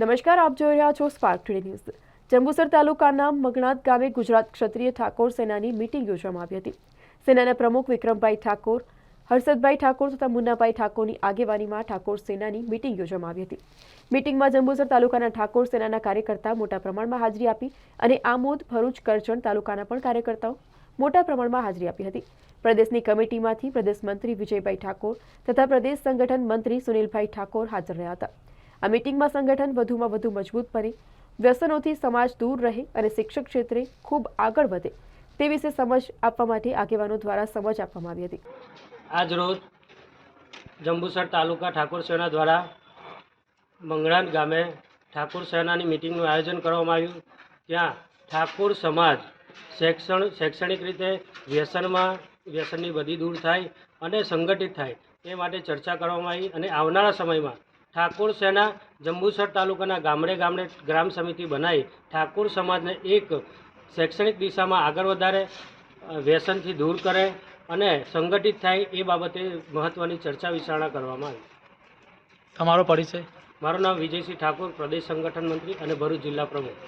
નમસ્કાર, આપ જોઈ રહ્યા છો સ્પાર્ક ટુડે ન્યૂઝ જંબુસર તાલુકાના મગનાથ ગામે ગુજરાત ક્ષત્રિય ઠાકોર સેનાની મીટિંગ યોજવામાં આવી હતી. સેનાના પ્રમુખ વિક્રમભાઈ ઠાકોર, હર્ષદભાઈ ઠાકોર તથા મુન્નાભાઈ ઠાકોરની આગેવાનીમાં ઠાકોર સેનાની મીટિંગ યોજવામાં આવી હતી. મીટિંગમાં જંબુસર તાલુકાના ઠાકોર સેનાના કાર્યકર્તા મોટા પ્રમાણમાં હાજરી આપી અને આમોદ ભરૂચ કરજણ તાલુકાના પણ કાર્યકર્તાઓ મોટા પ્રમાણમાં હાજરી આપી હતી. પ્રદેશની કમિટીમાંથી પ્રદેશ મંત્રી વિજયભાઈ ઠાકોર તથા પ્રદેશ સંગઠન મંત્રી સુનિલભાઈ ઠાકોર હાજર રહ્યા હતા. આ મીટિંગમાં સંગઠન વધુમાં વધુ મજબૂત બને. વ્યસનોથી સમાજ દૂર રહે અને શિક્ષક ક્ષેત્રે ખૂબ આગળ વધે તે વિશે સમજ આપવા માટે આગેવાનો દ્વારા સમજ આપવામાં આવી હતી. આજ રોજ જંબુસર તાલુકા ઠાકોર સેના દ્વારા મંગળાન ગામે ઠાકોર સેનાની મિટિંગનું આયોજન કરવામાં આવ્યું. ત્યાં ઠાકોર સમાજ શૈક્ષણ, શૈક્ષણિક રીતે વ્યસનમાં, વ્યસનની બધી દૂર થાય અને સંગઠિત થાય એ માટે ચર્ચા કરવામાં આવી અને આવનારા સમયમાં ઠાકોર સેના જંબુસર તાલુકાના ગામડે ગામડે ગ્રામ સમિતિ બનાવી ઠાકોર સમાજને એક શૈક્ષણિક દિશામાં આગળ વધારે વ્યસનથી દૂર કરે અને સંગઠિત થાય એ બાબતે મહત્ત્વની ચર્ચા વિચારણા કરવામાં આવી. તમારો પરિચય? મારું નામ વિજયસિંહ ઠાકોર પ્રદેશ સંગઠન મંત્રી અને ભરૂચ જિલ્લા પ્રમુખ.